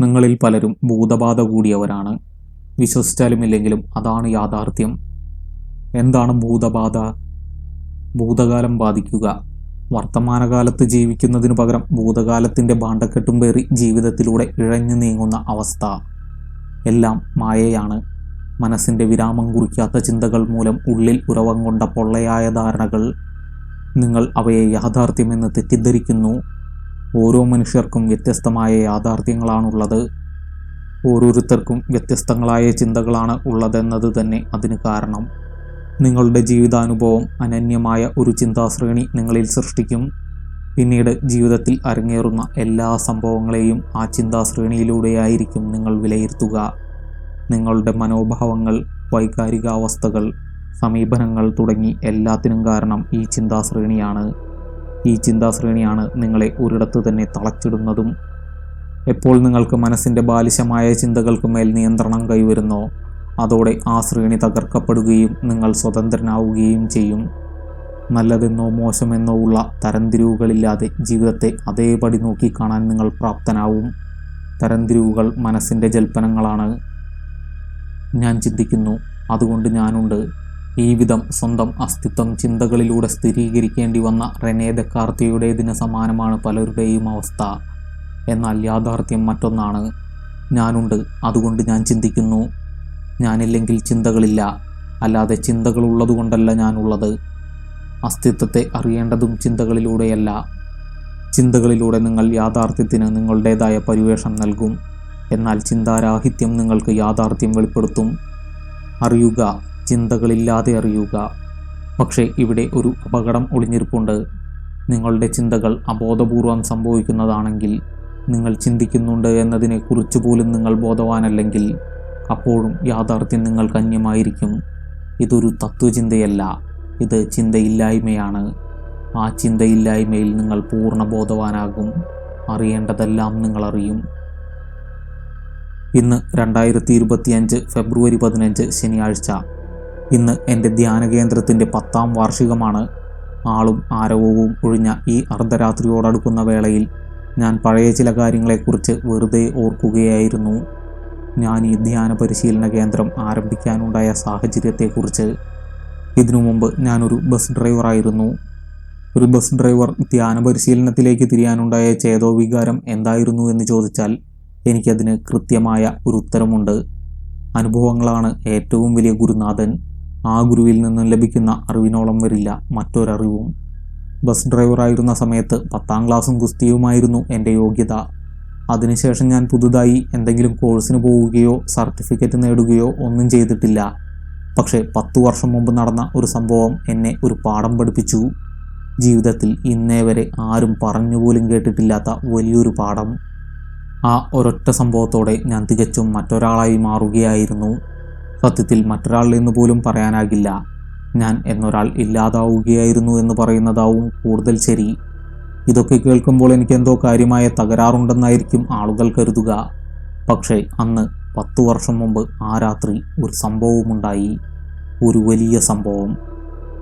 നിങ്ങളിൽ പലരും ഭൂതബാധ കൂടിയവരാണ്. വിശ്വസിച്ചാലും ഇല്ലെങ്കിലും അതാണ് യാഥാർത്ഥ്യം. എന്താണ് ഭൂതബാധ? ഭൂതകാലം ബാധിക്കുക. വർത്തമാനകാലത്ത് ജീവിക്കുന്നതിനു പകരം ഭൂതകാലത്തിന്റെ ഭാണ്ഡക്കെട്ടും പേറി ജീവിതത്തിലൂടെ ഇഴഞ്ഞു നീങ്ങുന്ന അവസ്ഥ. എല്ലാം മായയാണ്. മനസ്സിന്റെ വിരാമം കുറിക്കാത്ത ചിന്തകൾ മൂലം ഉള്ളിൽ ഉറവം കൊണ്ട പൊള്ളയായ ധാരണകൾ. നിങ്ങൾ അവയെ യാഥാർത്ഥ്യമെന്ന് തെറ്റിദ്ധരിക്കുന്നു. ഓരോ മനുഷ്യർക്കും വ്യത്യസ്തമായ യാഥാർത്ഥ്യങ്ങളാണുള്ളത്. ഓരോരുത്തർക്കും വ്യത്യസ്തങ്ങളായ ചിന്തകളാണ് ഉള്ളതെന്നത് തന്നെ അതിന് കാരണം. നിങ്ങളുടെ ജീവിതാനുഭവം അനന്യമായ ഒരു ചിന്താശ്രേണി നിങ്ങളിൽ സൃഷ്ടിക്കും. പിന്നീട് ജീവിതത്തിൽ അരങ്ങേറുന്ന എല്ലാ സംഭവങ്ങളെയും ആ ചിന്താശ്രേണിയിലൂടെയായിരിക്കും നിങ്ങൾ വിലയിരുത്തുക. നിങ്ങളുടെ മനോഭാവങ്ങൾ വൈകാരികാവസ്ഥകൾ സമീപനങ്ങൾ തുടങ്ങി എല്ലാത്തിനും കാരണം ഈ ചിന്താശ്രേണിയാണ്. ഈ ചിന്താശ്രേണിയാണ് നിങ്ങളെ ഒരിടത്ത് തന്നെ തളച്ചിടുന്നതും. എപ്പോൾ നിങ്ങൾക്ക് മനസ്സിന്റെ ബാലിശമായ ചിന്തകൾക്ക് മേൽ നിയന്ത്രണം കൈവരുന്നോ അതോടെ ആ ശ്രേണി തകർക്കപ്പെടുകയും നിങ്ങൾ സ്വതന്ത്രനാവുകയും ചെയ്യും. നല്ലതെന്നോ മോശമെന്നോ ഉള്ള തരംതിരിവുകളില്ലാതെ ജീവിതത്തെ അതേപടി നോക്കിക്കാണാൻ നിങ്ങൾ പ്രാപ്തനാവും. തരംതിരിവുകൾ മനസ്സിന്റെ ജൽപ്പനങ്ങളാണ്. ഞാൻ ചിന്തിക്കുന്നു അതുകൊണ്ട് ഞാനുണ്ട്. ഈ വിധം സ്വന്തം അസ്തിത്വം ചിന്തകളിലൂടെ സ്ഥിരീകരിക്കേണ്ടി വന്ന റെനേ ദക്കാർത്തിയുടേതിന് സമാനമാണ് പലരുടെയും അവസ്ഥ. എന്നാൽ യാഥാർത്ഥ്യം മറ്റൊന്നാണ്. ഞാനുണ്ട് അതുകൊണ്ട് ഞാൻ ചിന്തിക്കുന്നു. ഞാനില്ലെങ്കിൽ ചിന്തകളില്ല അല്ലാതെ ചിന്തകളുള്ളതുകൊണ്ടല്ല ഞാനുള്ളത്. അസ്തിത്വത്തെ അറിയേണ്ടതും ചിന്തകളിലൂടെയല്ല. ചിന്തകളിലൂടെ നിങ്ങൾ യാഥാർത്ഥ്യത്തിന് നിങ്ങളുടേതായ പരിവേഷം നൽകും. എന്നാൽ ചിന്താരാഹിത്യം നിങ്ങൾക്ക് യാഥാർത്ഥ്യം വെളിപ്പെടുത്തും. അറിയുക ചിന്തകളില്ലാതെ അറിയുക. പക്ഷേ ഇവിടെ ഒരു അപകടം ഒളിഞ്ഞിരിപ്പുണ്ട്. നിങ്ങളുടെ ചിന്തകൾ അബോധപൂർവം സംഭവിക്കുന്നതാണെങ്കിൽ നിങ്ങൾ ചിന്തിക്കുന്നുണ്ട് എന്നതിനെക്കുറിച്ച് പോലും നിങ്ങൾ ബോധവാനല്ലെങ്കിൽ അപ്പോഴും യാഥാർത്ഥ്യം നിങ്ങൾക്ക് അന്യമായിരിക്കും. ഇതൊരു തത്വചിന്തയല്ല ഇത് ചിന്തയില്ലായ്മയാണ്. ആ ചിന്തയില്ലായ്മയിൽ നിങ്ങൾ പൂർണ ബോധവാനാകും. അറിയേണ്ടതെല്ലാം നിങ്ങൾ അറിയും. ഇന്ന് രണ്ടായിരത്തി ഇരുപത്തിയഞ്ച് ഫെബ്രുവരി പതിനഞ്ച് ശനിയാഴ്ച. ഇന്ന് എന്റെ ധ്യാന കേന്ദ്രത്തിന്റെ പത്താം വാർഷികമാണ്. ആളും ആരവവും ഒഴിഞ്ഞ ഈ അർദ്ധരാത്രിയോടടുക്കുന്ന വേളയിൽ ഞാൻ പഴയ ചില കാര്യങ്ങളെക്കുറിച്ച് വെറുതെ ഓർക്കുകയായിരുന്നു. ഞാൻ ഈ ധ്യാന പരിശീലന കേന്ദ്രം ആരംഭിക്കാനുണ്ടായ സാഹചര്യത്തെക്കുറിച്ച്. ഇതിനു മുമ്പ് ഞാനൊരു ബസ് ഡ്രൈവറായിരുന്നു. ഒരു ബസ് ഡ്രൈവർ ധ്യാന പരിശീലനത്തിലേക്ക് തിരിയാനുണ്ടായ ചേതോവികാരം എന്തായിരുന്നു എന്ന് ചോദിച്ചാൽ എനിക്കതിന് കൃത്യമായ ഒരു ഉത്തരമുണ്ട്. അനുഭവങ്ങളാണ് ഏറ്റവും വലിയ ഗുരുനാഥൻ. ആ ഗുരുവിൽ നിന്നും ലഭിക്കുന്ന അറിവിനോളം വരില്ല മറ്റൊരറിവും. ബസ് ഡ്രൈവറായിരുന്ന സമയത്ത് പത്താം ക്ലാസ്സും ഗുസ്തിയുമായിരുന്നു എന്റെ യോഗ്യത. അതിനുശേഷം ഞാൻ പുതുതായി എന്തെങ്കിലും കോഴ്സിന് പോവുകയോ സർട്ടിഫിക്കറ്റ് നേടുകയോ ഒന്നും ചെയ്തിട്ടില്ല. പക്ഷേ പത്തു വർഷം മുമ്പ് നടന്ന ഒരു സംഭവം എന്നെ ഒരു പാഠം പഠിപ്പിച്ചു. ജീവിതത്തിൽ ഇന്നേ വരെ ആരും പറഞ്ഞുപോലും കേട്ടിട്ടില്ലാത്ത വലിയൊരു പാഠം. ആ ഒരൊറ്റ സംഭവത്തോടെ ഞാൻ തികച്ചും മറ്റൊരാളായി മാറുകയായിരുന്നു. സത്യത്തിൽ മറ്റൊരാൾ എന്ന് പോലും പറയാനാകില്ല. ഞാൻ എന്നൊരാൾ ഇല്ലാതാവുകയായിരുന്നു എന്ന് പറയുന്നതാവും കൂടുതൽ ശരി. ഇതൊക്കെ കേൾക്കുമ്പോൾ എനിക്ക് എന്തോ കാര്യമായ തകരാറുണ്ടെന്നായിരിക്കും ആളുകൾ കരുതുക. പക്ഷേ അന്ന് പത്തു വർഷം മുമ്പ് ആ രാത്രി ഒരു സംഭവമുണ്ടായി. ഒരു വലിയ സംഭവം.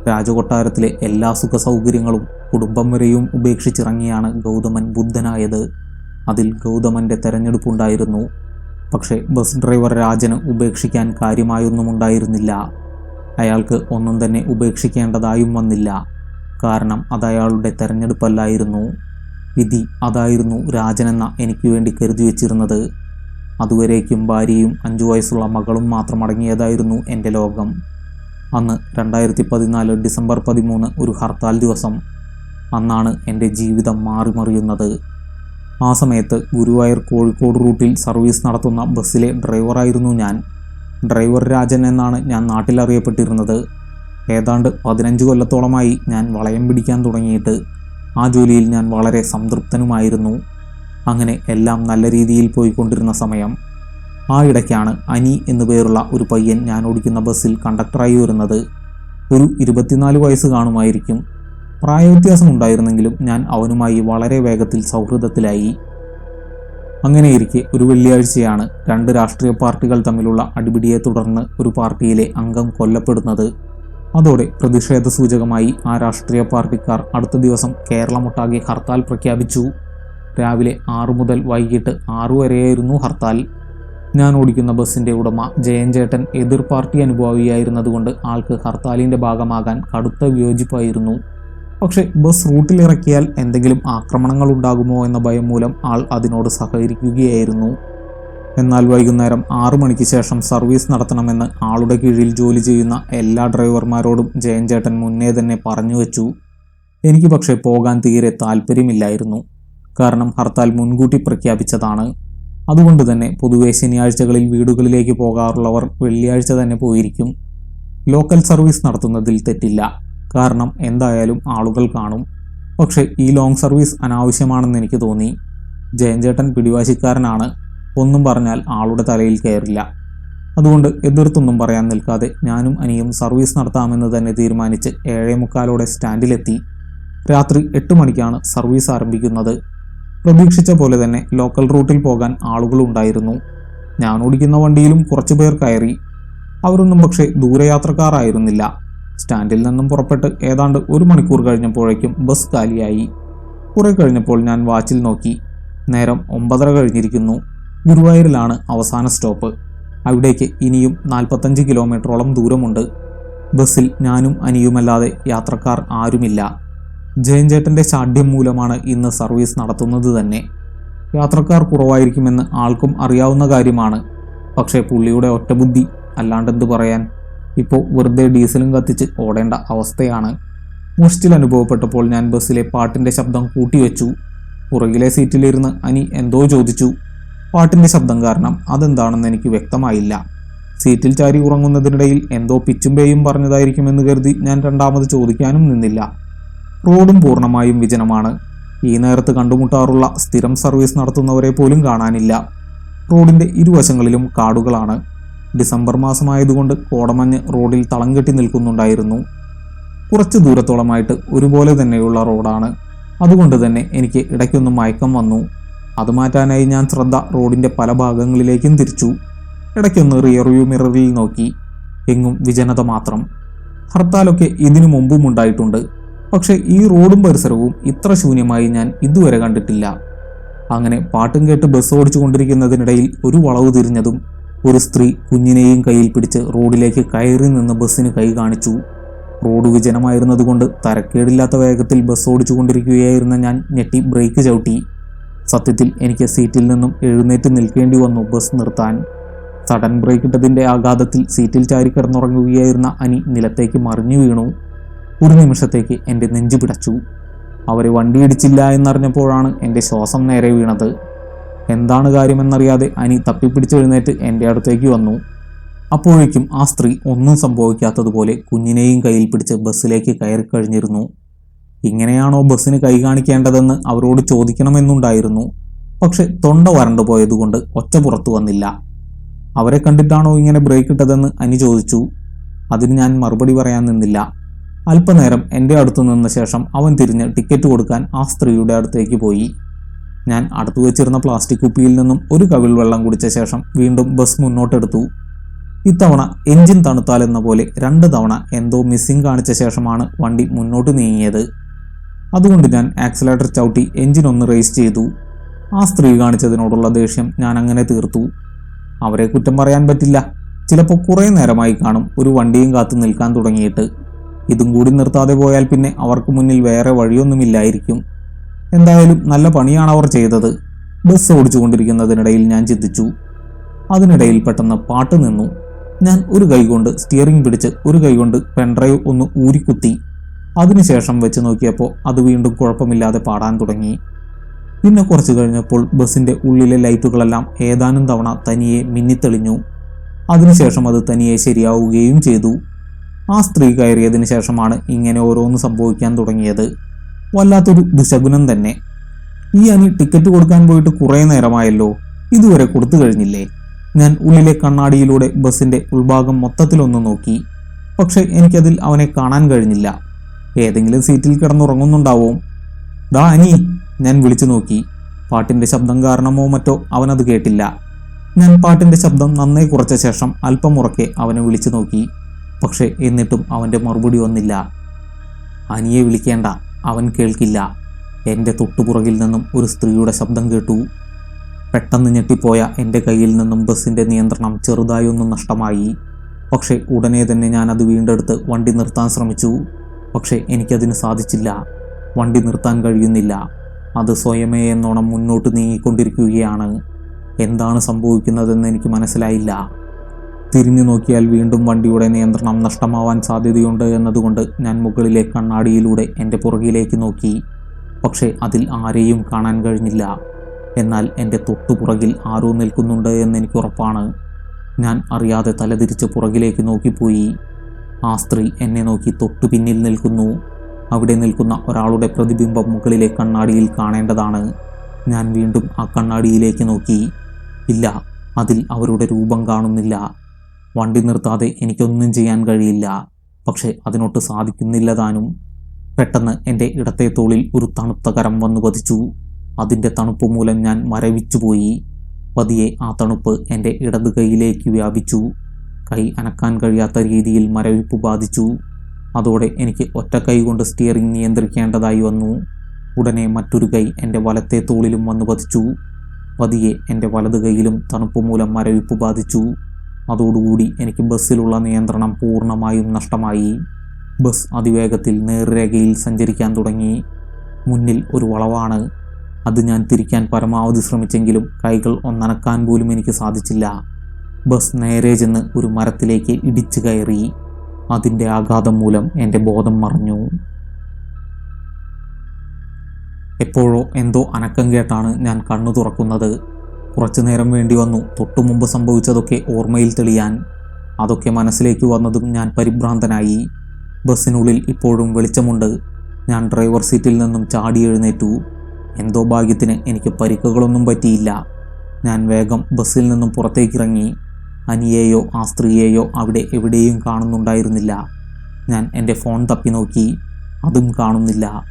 രാജകൊട്ടാരത്തിലെ എല്ലാ സുഖ സൗകര്യങ്ങളും കുടുംബം വരെയും ഉപേക്ഷിച്ചിറങ്ങിയാണ് ഗൗതമൻ ബുദ്ധനായത്. അതിൽ ഗൗതമന്റെ തെരഞ്ഞെടുപ്പുണ്ടായിരുന്നു. പക്ഷേ ബസ് ഡ്രൈവർ രാജന് ഉപേക്ഷിക്കാൻ കാര്യമായൊന്നും ഉണ്ടായിരുന്നില്ല അയാൾക്ക് ഒന്നും തന്നെ ഉപേക്ഷിക്കേണ്ടതായും വന്നില്ല. കാരണം അത് അയാളുടെ തെരഞ്ഞെടുപ്പല്ലായിരുന്നു. വിധി അതായിരുന്നു രാജനെന്ന എനിക്ക് വേണ്ടി കരുതി വച്ചിരുന്നത്. അതുവരേക്കും ഭാര്യയും അഞ്ചു വയസ്സുള്ള മകളും മാത്രം അടങ്ങിയതായിരുന്നു എന്റെ ലോകം. അന്ന് രണ്ടായിരത്തി പതിനാല് ഡിസംബർ പതിമൂന്ന് ഒരു ഹർത്താൽ ദിവസം. അന്നാണ് എന്റെ ജീവിതം മാറിമറിയുന്നത്. ആ സമയത്ത് ഗുരുവായൂർ കോഴിക്കോട് റൂട്ടിൽ സർവീസ് നടത്തുന്ന ബസ്സിലെ ഡ്രൈവറായിരുന്നു ഞാൻ. ഡ്രൈവർ രാജൻ എന്നാണ് ഞാൻ നാട്ടിൽ അറിയപ്പെട്ടിരുന്നത് ഏതാണ്ട് പതിനഞ്ച് കൊല്ലത്തോളമായി ഞാൻ വളയം പിടിക്കാൻ തുടങ്ങിയിട്ട് ആ ജോലിയിൽ ഞാൻ വളരെ സംതൃപ്തനുമായിരുന്നു. അങ്ങനെ എല്ലാം നല്ല രീതിയിൽ പോയിക്കൊണ്ടിരുന്ന സമയം. ആ ഇടയ്ക്കാണ് അനി എന്നു പേരുള്ള ഒരു പയ്യൻ ഞാൻ ഓടിക്കുന്ന ബസ്സിൽ കണ്ടക്ടറായി വരുന്നത്. ഒരു ഇരുപത്തിനാല് വയസ്സ് കാണുമായിരിക്കും. പ്രായവ്യത്യാസം ഉണ്ടായിരുന്നെങ്കിലും ഞാൻ അവനുമായി വളരെ വേഗത്തിൽ സൗഹൃദത്തിലായി. അങ്ങനെയിരിക്കെ ഒരു വെള്ളിയാഴ്ചയാണ് രണ്ട് രാഷ്ട്രീയ പാർട്ടികൾ തമ്മിലുള്ള അടിപിടിയെ തുടർന്ന് ഒരു പാർട്ടിയിലെ അംഗം കൊല്ലപ്പെടുന്നത്. അതോടെ പ്രതിഷേധ സൂചകമായി ആ രാഷ്ട്രീയ പാർട്ടിക്കാർ അടുത്ത ദിവസം കേരളമൊട്ടാകെ ഹർത്താൽ പ്രഖ്യാപിച്ചു. രാവിലെ ആറു മുതൽ വൈകിട്ട് ആറു വരെയായിരുന്നു ഹർത്താൽ. ഞാൻ ഓടിക്കുന്ന ബസ്സിന്റെ ഉടമ ജയൻ ചേട്ടൻ എതിർ പാർട്ടി അനുഭാവിയായിരുന്നതുകൊണ്ട് ആൾക്ക് ഹർത്താലിന്റെ ഭാഗമാകാൻ കടുത്ത വിയോജിപ്പായിരുന്നു. പക്ഷേ ബസ് റൂട്ടിലിറക്കിയാൽ എന്തെങ്കിലും ആക്രമണങ്ങൾ ഉണ്ടാകുമോ എന്ന ഭയം മൂലം ആൾ അതിനോട് സഹകരിക്കുകയായിരുന്നു. എന്നാൽ വൈകുന്നേരം ആറു മണിക്ക് ശേഷം സർവീസ് നടത്തണമെന്ന് ആളുടെ കീഴിൽ ജോലി ചെയ്യുന്ന എല്ലാ ഡ്രൈവർമാരോടും ജയൻ ചേട്ടൻ മുന്നേ തന്നെ പറഞ്ഞു വെച്ചു. എനിക്ക് പക്ഷേ പോകാൻ തീരെ താല്പര്യമില്ലായിരുന്നു കാരണം ഹർത്താൽ മുൻകൂട്ടി പ്രഖ്യാപിച്ചതാണ്. അതുകൊണ്ട് തന്നെ പൊതുവെ ശനിയാഴ്ചകളിൽ വീടുകളിലേക്ക് പോകാറുള്ളവർ വെള്ളിയാഴ്ച തന്നെ പോയിരിക്കും. ലോക്കൽ സർവീസ് നടത്തുന്നതിൽ തെറ്റില്ല. കാരണം എന്തായാലും ആളുകൾ കാണും. പക്ഷേ ഈ ലോങ് സർവീസ് അനാവശ്യമാണെന്ന് എനിക്ക് തോന്നി. ജയൻചേട്ടൻ പിടിവാശിക്കാരനാണ്. ഒന്നും പറഞ്ഞാൽ ആളുടെ തലയിൽ കയറില്ല. അതുകൊണ്ട് എതിർത്തൊന്നും പറയാൻ നിൽക്കാതെ ഞാനും അനിയും സർവീസ് നടത്താമെന്ന് തന്നെ തീരുമാനിച്ച് ഏഴേ മുക്കാലോടെ സ്റ്റാൻഡിലെത്തി. രാത്രി എട്ട് മണിക്കാണ് സർവീസ് ആരംഭിക്കുന്നത്. പ്രതീക്ഷിച്ച പോലെ തന്നെ ലോക്കൽ റൂട്ടിൽ പോകാൻ ആളുകളുണ്ടായിരുന്നു ഞാൻ ഓടിക്കുന്ന വണ്ടിയിലും കുറച്ചു പേർ കയറി. അവരൊന്നും പക്ഷേ ദൂരയാത്രക്കാരായിരുന്നില്ല. സ്റ്റാൻഡിൽ നിന്നും പുറപ്പെട്ട് ഏതാണ്ട് ഒരു മണിക്കൂർ കഴിഞ്ഞപ്പോഴേക്കും ബസ് കാലിയായി. കുറെ കഴിഞ്ഞപ്പോൾ ഞാൻ വാച്ചിൽ നോക്കി. നേരം ഒമ്പതര കഴിഞ്ഞിരിക്കുന്നു. ഗുരുവായൂരിലാണ് അവസാന സ്റ്റോപ്പ്. അവിടേക്ക് ഇനിയും നാൽപ്പത്തഞ്ച് കിലോമീറ്ററോളം ദൂരമുണ്ട്. ബസ്സിൽ ഞാനും അനിയുമല്ലാതെ യാത്രക്കാർ ആരുമില്ല. ജയൻചേട്ടന്റെ ശാഠ്യം മൂലമാണ് ഇന്ന് സർവീസ് നടത്തുന്നത് തന്നെ. യാത്രക്കാർ കുറവായിരിക്കുമെന്ന് ആൾക്കും അറിയാവുന്ന കാര്യമാണ്. പക്ഷേ പുള്ളിയുടെ ഒറ്റബുദ്ധി അല്ലാണ്ടെന്ത് പറയാൻ? ഇപ്പോൾ വെറുതെ ഡീസലും കത്തിച്ച് ഓടേണ്ട അവസ്ഥയാണ്. മുഷ്ടിൽ അനുഭവപ്പെട്ടപ്പോൾ ഞാൻ ബസ്സിലെ പാട്ടിന്റെ ശബ്ദം കൂട്ടിവെച്ചു. പുറകിലെ സീറ്റിലിരുന്ന് അനി എന്തോ ചോദിച്ചു. പാട്ടിന്റെ ശബ്ദം കാരണം അതെന്താണെന്ന് എനിക്ക് വ്യക്തമായില്ല. സീറ്റിൽ ചാരി ഉറങ്ങുന്നതിനിടയിൽ എന്തോ പിച്ചും പേയും പറഞ്ഞതായിരിക്കുമെന്ന് കരുതി ഞാൻ രണ്ടാമത് ചോദിക്കാനും നിന്നില്ല. റോഡും പൂർണമായും വിജനമാണ്. ഈ നേരത്ത് കണ്ടുമുട്ടാറുള്ള സ്ഥിരം സർവീസ് നടത്തുന്നവരെ പോലും കാണാനില്ല. റോഡിന്റെ ഇരുവശങ്ങളിലും കാടുകളാണ്. ഡിസംബർ മാസമായതുകൊണ്ട് കോടമഞ്ഞ് റോഡിൽ തളം കെട്ടി നിൽക്കുന്നുണ്ടായിരുന്നു. കുറച്ച് ദൂരത്തോളമായിട്ട് ഒരുപോലെ തന്നെയുള്ള റോഡാണ്. അതുകൊണ്ട് തന്നെ എനിക്ക് ഇടയ്ക്കൊന്നും മയക്കം വന്നു. അത് മാറ്റാനായി ഞാൻ ശ്രദ്ധ റോഡിന്റെ പല ഭാഗങ്ങളിലേക്കും തിരിച്ചു. ഇടയ്ക്കൊന്ന് റിയർവ്യൂ മിററിൽ നോക്കി. എങ്ങും വിജനത മാത്രം. ഹർത്താലൊക്കെ ഇതിനു മുമ്പും ഉണ്ടായിട്ടുണ്ട്. പക്ഷെ ഈ റോഡും പരിസരവും ഇത്ര ശൂന്യമായി ഞാൻ ഇതുവരെ കണ്ടിട്ടില്ല. അങ്ങനെ പാട്ടും കേട്ട് ബസ് ഓടിച്ചു കൊണ്ടിരിക്കുന്നതിനിടയിൽ ഒരു വളവ് തിരിഞ്ഞതും ഒരു സ്ത്രീ കുഞ്ഞിനെയും കയ്യിൽ പിടിച്ച് റോഡിലേക്ക് കയറി നിന്ന് ബസ്സിന് കൈ കാണിച്ചു. റോഡ് വിജനമായിരുന്നതുകൊണ്ട് തരക്കേടില്ലാത്ത വേഗത്തിൽ ബസ് ഓടിച്ചുകൊണ്ടിരിക്കുകയായിരുന്ന ഞാൻ ഞെട്ടി ബ്രേക്ക് ചവിട്ടി. സത്യത്തിൽ എനിക്ക് സീറ്റിൽ നിന്നും എഴുന്നേറ്റ് നിൽക്കേണ്ടി വന്നു ബസ് നിർത്താൻ. സഡൻ ബ്രേക്ക് ഇട്ടതിന്റെ ആഘാതത്തിൽ സീറ്റിൽ ചാരി കിടന്നുറങ്ങുകയായിരുന്ന അനി നിലത്തേക്ക് മറിഞ്ഞു വീണു. ഒരു നിമിഷത്തേക്ക് എന്റെ നെഞ്ചു പിടച്ചു. അവരെ വണ്ടിയിടിച്ചില്ല എന്നറിഞ്ഞപ്പോഴാണ് എന്റെ ശ്വാസം നേരെ വീണത്. എന്താണ് കാര്യമെന്നറിയാതെ അനി തപ്പിപ്പിടിച്ചെഴുന്നേറ്റ് എന്റെ അടുത്തേക്ക് വന്നു. അപ്പോഴേക്കും ആ സ്ത്രീ ഒന്നും സംഭവിക്കാത്തതുപോലെ കുഞ്ഞിനെയും കയ്യിൽ പിടിച്ച് ബസ്സിലേക്ക് കയറി കഴിഞ്ഞിരുന്നു. ഇങ്ങനെയാണോ ബസ്സിന് കൈ കാണിക്കേണ്ടതെന്ന് അവരോട് ചോദിക്കണമെന്നുണ്ടായിരുന്നു. പക്ഷെ തൊണ്ട വരണ്ടു പോയതുകൊണ്ട് ഒച്ച പുറത്തു വന്നില്ല. അവരെ കണ്ടിട്ടാണോ ഇങ്ങനെ ബ്രേക്ക് ഇട്ടതെന്ന് അനി ചോദിച്ചു. അതിന് ഞാൻ മറുപടി പറയാൻ നിന്നില്ല. അല്പനേരം എന്റെ അടുത്ത് നിന്ന ശേഷം അവൻ തിരിഞ്ഞ് ടിക്കറ്റ് കൊടുക്കാൻ ആ സ്ത്രീയുടെ അടുത്തേക്ക് പോയി. ഞാൻ അടുത്തു വെച്ചിരുന്ന പ്ലാസ്റ്റിക് കുപ്പിയിൽ നിന്നും ഒരു കവിൾ വെള്ളം കുടിച്ച ശേഷം വീണ്ടും ബസ് മുന്നോട്ടെടുത്തു. ഇത്തവണ എഞ്ചിൻ തണുത്താലെന്ന പോലെ രണ്ട് തവണ എന്തോ മിസ്സിംഗ് കാണിച്ച ശേഷമാണ് വണ്ടി മുന്നോട്ട് നീങ്ങിയത്. അതുകൊണ്ട് ഞാൻ ആക്സിലേറ്റർ ചവിട്ടി എഞ്ചിൻ ഒന്ന് റേസ് ചെയ്തു. ആ സ്ത്രീ കാണിച്ചതിനോടുള്ള ദേഷ്യം ഞാൻ അങ്ങനെ തീർത്തു. അവരെ കുറ്റം പറയാൻ പറ്റില്ല. ചിലപ്പോൾ കുറേ നേരമായി കാണും ഒരു വണ്ടിയും കാത്തു നിൽക്കാൻ തുടങ്ങിയിട്ട്. ഇതും കൂടി നിർത്താതെ പോയാൽ പിന്നെ അവർക്ക് മുന്നിൽ വേറെ വഴിയൊന്നുമില്ലായിരിക്കും. എന്തായാലും നല്ല പണിയാണ് അവർ ചെയ്തത്. ബസ് ഓടിച്ചുകൊണ്ടിരിക്കുന്നതിനിടയിൽ ഞാൻ ചിന്തിച്ചു. അതിനിടയിൽ പെട്ടെന്ന് പാട്ട് നിന്നു. ഞാൻ ഒരു കൈകൊണ്ട് സ്റ്റിയറിംഗ് പിടിച്ച് ഒരു കൈകൊണ്ട് പെൻഡ്രൈവ് ഒന്ന് ഊരിക്കുത്തി. അതിനുശേഷം വെച്ച് നോക്കിയപ്പോൾ അത് വീണ്ടും കുഴപ്പമില്ലാതെ പാടാൻ തുടങ്ങി. പിന്നെ കുറച്ച് കഴിഞ്ഞപ്പോൾ ബസ്സിന്റെ ഉള്ളിലെ ലൈറ്റുകളെല്ലാം ഏതാനും തവണ തനിയെ മിന്നിത്തെളിഞ്ഞു. അതിനുശേഷം അത് തനിയെ ശരിയാവുകയും ചെയ്തു. ആ സ്ത്രീ കയറിയതിനു ശേഷമാണ് ഇങ്ങനെ ഓരോന്ന് സംഭവിക്കാൻ തുടങ്ങിയത്. വല്ലാത്തൊരു ദുശകുനം തന്നെ. ഈ അനി ടിക്കറ്റ് കൊടുക്കാൻ പോയിട്ട് കുറേ നേരമായല്ലോ. ഇതുവരെ കൊടുത്തു കഴിഞ്ഞില്ലേ? ഞാൻ ഉള്ളിലെ കണ്ണാടിയിലൂടെ ബസ്സിന്റെ ഉൾഭാഗം മൊത്തത്തിലൊന്ന് നോക്കി. പക്ഷെ എനിക്കതിൽ അവനെ കാണാൻ കഴിഞ്ഞില്ല. ഏതെങ്കിലും സീറ്റിൽ കിടന്നുറങ്ങുന്നുണ്ടാവും. ദാ അനി ഞാൻ വിളിച്ചു നോക്കി. പാട്ടിന്റെ ശബ്ദം കാരണമോ മറ്റോ അവനത് കേട്ടില്ല. ഞാൻ പാട്ടിന്റെ ശബ്ദം നന്നേ കുറച്ച ശേഷം അല്പം ഉറക്കെ അവനെ വിളിച്ചു നോക്കി. പക്ഷെ എന്നിട്ടും അവന്റെ മറുപടി വന്നില്ല. അനിയെ വിളിക്കേണ്ട. അവൻ കേൾക്കില്ല. എന്റെ തൊട്ടുപുറകിൽ നിന്നും ഒരു സ്ത്രീയുടെ ശബ്ദം കേട്ടു. പെട്ടെന്ന് ഞെട്ടിപ്പോയ എന്റെ കയ്യിൽ നിന്നും ബസ്സിന്റെ നിയന്ത്രണം ചെറുതായി ഒന്ന് നഷ്ടമായി. പക്ഷേ ഉടനെ തന്നെ ഞാൻ അത് വീണ്ടെടുത്ത് വണ്ടി നിർത്താൻ ശ്രമിച്ചു. പക്ഷേ എനിക്കതിന് സാധിച്ചില്ല. വണ്ടി നിർത്താൻ കഴിയുന്നില്ല. അത് സ്വയമേ എന്നോണം മുന്നോട്ട് നീങ്ങിക്കൊണ്ടിരിക്കുകയാണ്. എന്താണ് സംഭവിക്കുന്നതെന്ന് എനിക്ക് മനസ്സിലായില്ല. തിരിഞ്ഞു നോക്കിയാൽ വീണ്ടും വണ്ടിയുടെ നിയന്ത്രണം നഷ്ടമാവാൻ സാധ്യതയുണ്ട് എന്നതുകൊണ്ട് ഞാൻ മുകളിലെ കണ്ണാടിയിലൂടെ എന്റെ പുറകിലേക്ക് നോക്കി. പക്ഷേ അതിൽ ആരെയും കാണാൻ കഴിഞ്ഞില്ല. എന്നാൽ എന്റെ തൊട്ടുപുറകിൽ ആരോ നിൽക്കുന്നുണ്ട് എന്നെനിക്ക് ഉറപ്പാണ് ഞാൻ അറിയാതെ തലതിരിച്ച് പുറകിലേക്ക് നോക്കിപ്പോയി. ആ സ്ത്രീ എന്നെ നോക്കി തൊട്ടു പിന്നിൽ നിൽക്കുന്നു. അവിടെ നിൽക്കുന്ന ഒരാളുടെ പ്രതിബിംബം മുകളിലെ കണ്ണാടിയിൽ കാണേണ്ടതാണ്. ഞാൻ വീണ്ടും ആ കണ്ണാടിയിലേക്ക് നോക്കി. ഇല്ല അതിൽ അവരുടെ രൂപം കാണുന്നില്ല. വണ്ടി നിർത്താതെ എനിക്കൊന്നും ചെയ്യാൻ കഴിയില്ല. പക്ഷേ അതിനൊട്ട് സാധിക്കുന്നില്ല താനും. പെട്ടെന്ന് എന്റെ ഇടത്തെ തോളിൽ ഒരു തണുത്ത കരം വന്നു പതിച്ചു. അതിന്റെ തണുപ്പ് മൂലം ഞാൻ മരവിച്ചുപോയി. പതിയെ ആ തണുപ്പ് എന്റെ ഇടത് കൈയിലേക്ക് വ്യാപിച്ചു. കൈ അനക്കാൻ കഴിയാത്ത രീതിയിൽ മരവിപ്പ് ബാധിച്ചു. അതോടെ എനിക്ക് ഒറ്റ കൈ കൊണ്ട് സ്റ്റിയറിംഗ് നിയന്ത്രിക്കേണ്ടതായി വന്നു. ഉടനെ മറ്റൊരു കൈ എന്റെ വലത്തെ തോളിലും വന്നു പതിച്ചു. പതിയെ എന്റെ വലത് കൈയിലും തണുപ്പ് മൂലം മരവിപ്പ് ബാധിച്ചു. അതോടുകൂടി എനിക്ക് ബസ്സിലുള്ള നിയന്ത്രണം പൂർണമായും നഷ്ടമായി. ബസ് അതിവേഗത്തിൽ നേർരേഖയിൽ സഞ്ചരിക്കാൻ തുടങ്ങി. മുന്നിൽ ഒരു വളവാണ്. അത് ഞാൻ തിരിക്കാൻ പരമാവധി ശ്രമിച്ചെങ്കിലും കൈകൾ ഒന്നനക്കാൻ പോലും എനിക്ക് സാധിച്ചില്ല. ബസ് നേരെ ചെന്ന് ഒരു മരത്തിലേക്ക് ഇടിച്ചു കയറി. അതിന്റെ ആഘാതം മൂലം എന്റെ ബോധം മറഞ്ഞു. എപ്പോഴോ എന്തോ അനക്കം കേട്ടാണ് ഞാൻ കണ്ണു തുറക്കുന്നത്. കുറച്ചു നേരം വേണ്ടി വന്നു. തൊട്ടു മുമ്പ് സംഭവിച്ചതൊക്കെ ഓർമ്മയിൽ തെളിയാൻ അതൊക്കെ മനസ്സിലേക്ക് വന്നതും ഞാൻ പരിഭ്രാന്തനായി. ബസ്സിനുള്ളിൽ ഇപ്പോഴും വെളിച്ചമുണ്ട്. ഞാൻ ഡ്രൈവർ സീറ്റിൽ നിന്നും ചാടി എഴുന്നേറ്റു. എന്തോ ഭാഗ്യത്തിന് എനിക്ക് പരിക്കുകളൊന്നും പറ്റിയില്ല. ഞാൻ വേഗം ബസ്സിൽ നിന്നും പുറത്തേക്കിറങ്ങി. അനിയെയോ ആ സ്ത്രീയെയോ അവിടെ എവിടെയും കാണുന്നുണ്ടായിരുന്നില്ല. ഞാൻ എന്റെ ഫോൺ തപ്പി നോക്കി. അതും കാണുന്നില്ല.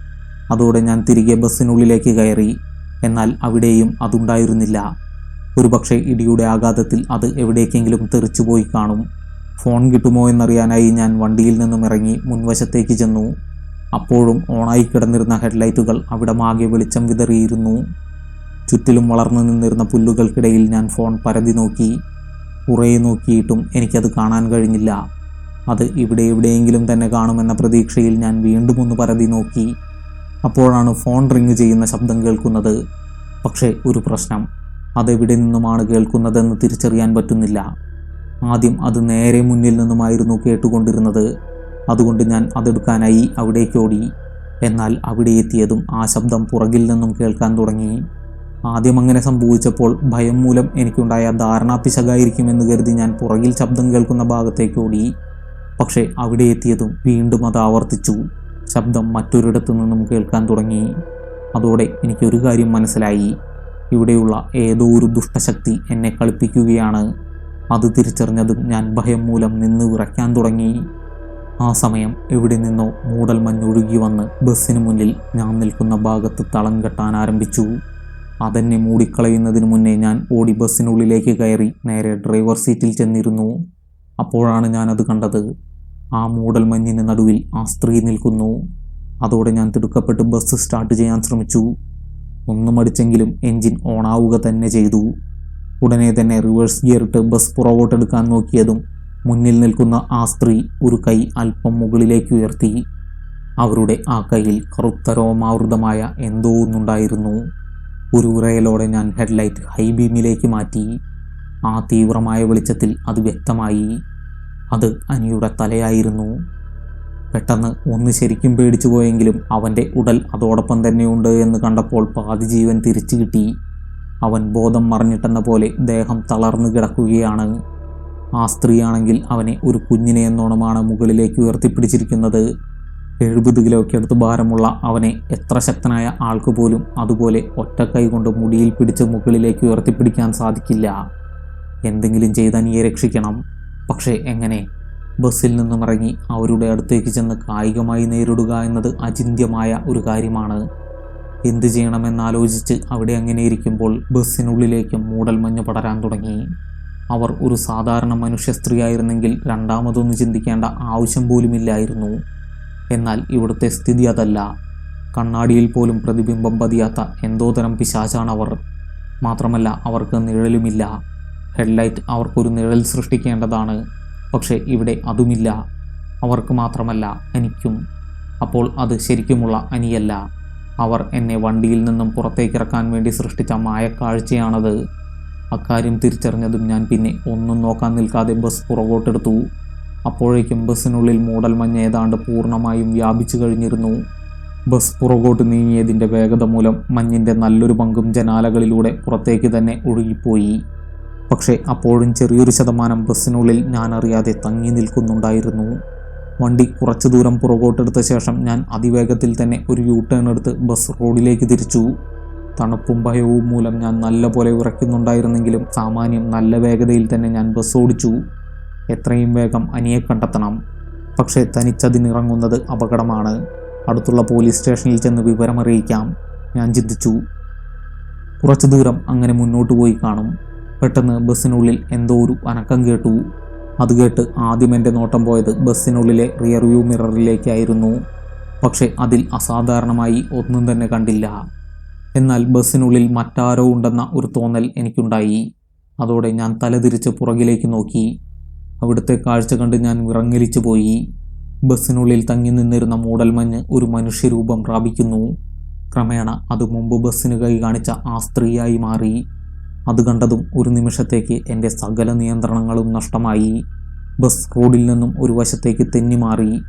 അതോടെ ഞാൻ തിരികെ ബസ്സിനുള്ളിലേക്ക് കയറി. എന്നാൽ അവിടെയും അതുണ്ടായിരുന്നില്ല. ഒരുപക്ഷെ ഇടിയുടെ ആഘാതത്തിൽ അത് എവിടേക്കെങ്കിലും തെറിച്ചുപോയി കാണും. ഫോൺ കിട്ടുമോ എന്നറിയാനായി ഞാൻ വണ്ടിയിൽ നിന്നും ഇറങ്ങി മുൻവശത്തേക്ക് ചെന്നു. അപ്പോഴും ഓണായി കിടന്നിരുന്ന ഹെഡ്ലൈറ്റുകൾ അവിടെ മാകെ വെളിച്ചം വിതറിയിരുന്നു. ചുറ്റിലും വളർന്നു നിന്നിരുന്ന പുല്ലുകൾക്കിടയിൽ ഞാൻ ഫോൺ പരതി നോക്കി. കുറേ നോക്കിയിട്ടും എനിക്കത് കാണാൻ കഴിഞ്ഞില്ല. അത് ഇവിടെ എവിടെയെങ്കിലും തന്നെ കാണുമെന്ന പ്രതീക്ഷയിൽ ഞാൻ വീണ്ടും ഒന്ന് പരതി നോക്കി. അപ്പോഴാണ് ഫോൺ റിങ് ചെയ്യുന്ന ശബ്ദം കേൾക്കുന്നത്. പക്ഷേ ഒരു പ്രശ്നം. അതെവിടെ നിന്നുമാണ് കേൾക്കുന്നതെന്ന് തിരിച്ചറിയാൻ പറ്റുന്നില്ല. ആദ്യം അത് നേരെ മുന്നിൽ നിന്നുമായിരുന്നു കേട്ടുകൊണ്ടിരുന്നത്. അതുകൊണ്ട് ഞാൻ അതെടുക്കാനായി അവിടേക്ക് ഓടി. എന്നാൽ അവിടെ എത്തിയതും ആ ശബ്ദം പുറകിൽ നിന്നും കേൾക്കാൻ തുടങ്ങി. ആദ്യം അങ്ങനെ സംഭവിച്ചപ്പോൾ ഭയം മൂലം എനിക്കുണ്ടായ ധാരണാ പിശകായിരിക്കുമെന്ന് കരുതി ഞാൻ പുറകിൽ ശബ്ദം കേൾക്കുന്ന ഭാഗത്തേക്ക് ഓടി. പക്ഷേ അവിടെ എത്തിയതും വീണ്ടും അത് ആവർത്തിച്ചു. ശബ്ദം മറ്റൊരിടത്തു നിന്നും കേൾക്കാൻ തുടങ്ങി. അതോടെ എനിക്കൊരു കാര്യം മനസ്സിലായി. ഇവിടെയുള്ള ഏതോ ഒരു ദുഷ്ടശക്തി എന്നെ കളിപ്പിക്കുകയാണ്. അത് തിരിച്ചറിഞ്ഞതും ഞാൻ ഭയം മൂലം നിന്ന് വിറയ്ക്കാൻ തുടങ്ങി. ആ സമയം എവിടെ നിന്നോ മൂടൽ മഞ്ഞൊഴുകി വന്ന് ബസ്സിന് മുന്നിൽ ഞാൻ നിൽക്കുന്ന ഭാഗത്ത് തളം കെട്ടാൻ ആരംഭിച്ചു. അതെന്നെ മൂടിക്കളയുന്നതിന് മുന്നേ ഞാൻ ഓടി ബസ്സിനുള്ളിലേക്ക് കയറി നേരെ ഡ്രൈവർ സീറ്റിൽ ചെന്നിരുന്നു. അപ്പോഴാണ് ഞാനത് കണ്ടത്. ആ മൂടൽ മഞ്ഞിന് നടുവിൽ ആ സ്ത്രീ നിൽക്കുന്നു. അതോടെ ഞാൻ തിടുക്കപ്പെട്ട് ബസ് സ്റ്റാർട്ട് ചെയ്യാൻ ശ്രമിച്ചു. ഒന്നും അടിച്ചെങ്കിലും എൻജിൻ ഓണാവുക തന്നെ ചെയ്തു. ഉടനെ തന്നെ റിവേഴ്സ് ഗിയർ ഇട്ട് ബസ് പുറകോട്ടെടുക്കാൻ നോക്കിയതും മുന്നിൽ നിൽക്കുന്ന ആ സ്ത്രീ ഒരു കൈ അല്പം മുകളിലേക്ക് ഉയർത്തി. അവരുടെ ആ കയ്യിൽ കറുത്ത രോമാവൃതമായ എന്തോ ഒന്നുണ്ടായിരുന്നു. ഒരു ഉറയലോടെ ഞാൻ ഹെഡ്ലൈറ്റ് ഹൈ ബീമിലേക്ക് മാറ്റി. ആ തീവ്രമായ വെളിച്ചത്തിൽ അത് വ്യക്തമായി. അത് അനിയുടെ തലയായിരുന്നു. പെട്ടെന്ന് ഒന്ന് ശരിക്കും പേടിച്ചു പോയെങ്കിലും അവന്റെ ഉടൽ അതോടൊപ്പം തന്നെയുണ്ട് എന്ന് കണ്ടപ്പോൾ പാതി ജീവൻ തിരിച്ചു കിട്ടി. അവൻ ബോധം മറിഞ്ഞിട്ടെന്ന പോലെ ദേഹം തളർന്നു കിടക്കുകയാണ്. ആ സ്ത്രീയാണെങ്കിൽ അവനെ ഒരു കുഞ്ഞിനെ എന്നോണമാണ് മുകളിലേക്ക് ഉയർത്തിപ്പിടിച്ചിരിക്കുന്നത്. എഴുപത് കിലോയ്ക്ക് അടുത്ത് ഭാരമുള്ള അവനെ എത്ര ശക്തനായ ആൾക്ക് പോലും അതുപോലെ ഒറ്റക്കൈ കൊണ്ട് മുടിയിൽ പിടിച്ച് മുകളിലേക്ക് ഉയർത്തിപ്പിടിക്കാൻ സാധിക്കില്ല. എന്തെങ്കിലും ചെയ്താൽ നീയെ രക്ഷിക്കണം. പക്ഷേ എങ്ങനെ? ബസ്സിൽ നിന്നും ഇറങ്ങി അവരുടെ അടുത്തേക്ക് ചെന്ന് കായികമായി നേരിടുക എന്നത് അചിന്യമായ ഒരു കാര്യമാണ്. എന്ത് ചെയ്യണമെന്നാലോചിച്ച് അവിടെ അങ്ങനെ ഇരിക്കുമ്പോൾ ബസ്സിനുള്ളിലേക്ക് മൂടൽമഞ്ഞ് പടരാൻ തുടങ്ങി. അവർ ഒരു സാധാരണ മനുഷ്യ സ്ത്രീ ആയിരുന്നെങ്കിൽ രണ്ടാമതൊന്നും ചിന്തിക്കേണ്ട ആവശ്യം പോലുമില്ലായിരുന്നു എന്നാൽ ഇവിടുത്തെ സ്ഥിതി അതല്ല. കണ്ണാടിയിൽ പോലും പ്രതിബിംബം പതിയാത്ത എന്തോ തരം പിശാചാണവർ മാത്രമല്ല അവർക്ക് നിഴലുമില്ല. ഹെഡ്ലൈറ്റ് അവർക്കൊരു നിഴൽ സൃഷ്ടിക്കേണ്ടതാണ്. പക്ഷേ ഇവിടെ അതുമില്ല. അവർക്ക് മാത്രമല്ല എനിക്കും. അപ്പോൾ അത് ശരിക്കുമുള്ള അനിയല്ല. അവർ എന്നെ വണ്ടിയിൽ നിന്നും പുറത്തേക്കിറക്കാൻ വേണ്ടി സൃഷ്ടിച്ച മായക്കാഴ്ചയാണത്. അക്കാര്യം തിരിച്ചറിഞ്ഞതും ഞാൻ പിന്നെ ഒന്നും നോക്കാൻ നിൽക്കാതെ ബസ് പുറകോട്ടെടുത്തു. അപ്പോഴേക്കും ബസ്സിനുള്ളിൽ മൂടൽമഞ്ഞ് ഏതാണ്ട് പൂർണമായും വ്യാപിച്ചു കഴിഞ്ഞിരുന്നു. ബസ് പുറകോട്ട് നീങ്ങിയതിന്റെ വേഗത മൂലം മഞ്ഞിന്റെ നല്ലൊരു പങ്കും ജനാലകളിലൂടെ പുറത്തേക്ക് തന്നെ ഒഴുകിപ്പോയി. പക്ഷേ അപ്പോഴും ചെറിയൊരു ശതമാനം ബസ്സിനുള്ളിൽ ഞാൻ അറിയാതെ തങ്ങി നിൽക്കുന്നുണ്ടായിരുന്നു. വണ്ടി കുറച്ചു ദൂരം പുറകോട്ടെടുത്ത ശേഷം ഞാൻ അതിവേഗത്തിൽ തന്നെ ഒരു യൂ ടേൺ എടുത്ത് ബസ് റോഡിലേക്ക് തിരിച്ചു. തണുപ്പും ഭയവും മൂലം ഞാൻ നല്ലപോലെ ഉറയ്ക്കുന്നുണ്ടായിരുന്നെങ്കിലും സാമാന്യം നല്ല വേഗതയിൽ തന്നെ ഞാൻ ബസ് ഓടിച്ചു. എത്രയും വേഗം അനിയെ കണ്ടെത്തണം. പക്ഷേ തനിച്ചതിനിറങ്ങുന്നത് അപകടമാണ്. അടുത്തുള്ള പോലീസ് സ്റ്റേഷനിൽ ചെന്ന് വിവരമറിയിക്കാം. ഞാൻ ചിന്തിച്ചു. കുറച്ചു ദൂരം അങ്ങനെ മുന്നോട്ട് പോയി കാണും. പെട്ടെന്ന് ബസ്സിനുള്ളിൽ എന്തോ ഒരു അനക്കം കേട്ടു. അത് കേട്ട് ആദ്യം എന്റെ നോട്ടം പോയത് ബസ്സിനുള്ളിലെ റിയർ വ്യൂ മിററിലേക്കായിരുന്നു പക്ഷേ അതിൽ അസാധാരണമായി ഒന്നും തന്നെ കണ്ടില്ല. എന്നാൽ ബസ്സിനുള്ളിൽ മറ്റാരോ ഉണ്ടെന്ന ഒരു തോന്നൽ എനിക്കുണ്ടായി. അതോടെ ഞാൻ തലതിരിച്ച് പുറകിലേക്ക് നോക്കി. അവിടുത്തെ കാഴ്ച കണ്ട് ഞാൻ വിറങ്ങലിച്ചു പോയി. ബസ്സിനുള്ളിൽ തങ്ങി നിന്നിരുന്ന മൂടൽമഞ്ഞ് ഒരു മനുഷ്യരൂപം പ്രാപിക്കുന്നു. ക്രമേണ അത് മുമ്പ് ബസ്സിന് കൈ കാണിച്ച ആ സ്ത്രീയായി മാറി. അത് കണ്ടതും ഒരു നിമിഷത്തേക്ക് എന്റെ സകല നിയന്ത്രണങ്ങളും നഷ്ടമായി. ബസ് റോഡിൽ നിന്നും ഒരു വശത്തേക്ക് തെന്നി മാറി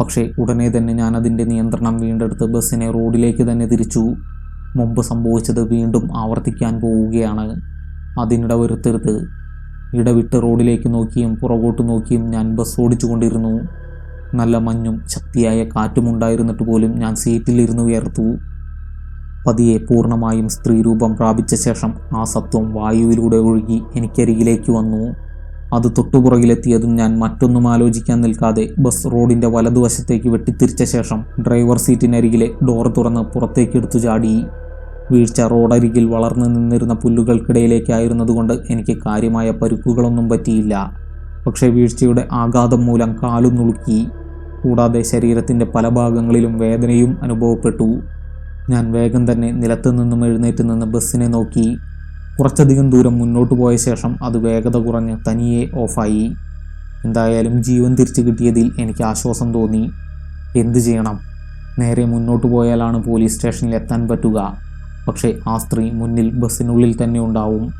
പക്ഷേ ഉടനെ തന്നെ ഞാൻ അതിന്റെ നിയന്ത്രണം വീണ്ടെടുത്ത് ബസ്സിനെ റോഡിലേക്ക് തന്നെ തിരിച്ചു. മുമ്പ് സംഭവിച്ചത് വീണ്ടും ആവർത്തിക്കാൻ പോവുകയാണ്. അതിനിട വരുത്തരുത് ഇടവിട്ട് റോഡിലേക്ക് നോക്കിയും പുറകോട്ട് നോക്കിയും ഞാൻ ബസ് ഓടിച്ചുകൊണ്ടിരുന്നു. നല്ല മഞ്ഞും ശക്തിയായ കാറ്റുമുണ്ടായിരുന്നിട്ട് പോലും ഞാൻ സീറ്റിലിരുന്ന് ഉയർത്തു പതിയെ പൂർണമായും സ്ത്രീരൂപം പ്രാപിച്ച ശേഷം ആ സത്വം വായുവിലൂടെ ഒഴുകി എനിക്കരികിലേക്ക് വന്നു. അത് തൊട്ടുപുറകിലെത്തിയതും ഞാൻ മറ്റൊന്നും ആലോചിക്കാൻ നിൽക്കാതെ ബസ് റോഡിന്റെ വലതുവശത്തേക്ക് വെട്ടിത്തിരിച്ച ശേഷം ഡ്രൈവർ സീറ്റിനരികിലെ ഡോർ തുറന്ന് പുറത്തേക്ക് എടുത്തു ചാടി. വീഴ്ച റോഡരികിൽ വളർന്നു നിന്നിരുന്ന പുല്ലുകൾക്കിടയിലേക്കായിരുന്നതുകൊണ്ട് എനിക്ക് കാര്യമായ പരുക്കുകളൊന്നും പറ്റിയില്ല. പക്ഷേ വീഴ്ചയുടെ ആഘാതം മൂലം കാലു നുളുക്കി. കൂടാതെ ശരീരത്തിന്റെ പല ഭാഗങ്ങളിലും വേദനയും അനുഭവപ്പെട്ടു. ഞാൻ വേഗം തന്നെ നിലത്ത് നിന്നും എഴുന്നേറ്റ് നിന്ന് ബസ്സിനെ നോക്കി. കുറച്ചധികം ദൂരം മുന്നോട്ട് പോയ ശേഷം അത് വേഗത കുറഞ്ഞ് തനിയെ ഓഫായി. എന്തായാലും ജീവൻ തിരിച്ചു കിട്ടിയതിൽ എനിക്ക് ആശ്വാസം തോന്നി. എന്തു ചെയ്യണം? നേരെ മുന്നോട്ട് പോയാലാണ് പോലീസ് സ്റ്റേഷനിൽ എത്താൻ പറ്റുക. പക്ഷേ ആ സ്ത്രീ മുന്നിൽ ബസ്സിനുള്ളിൽ തന്നെ ഉണ്ടാവും.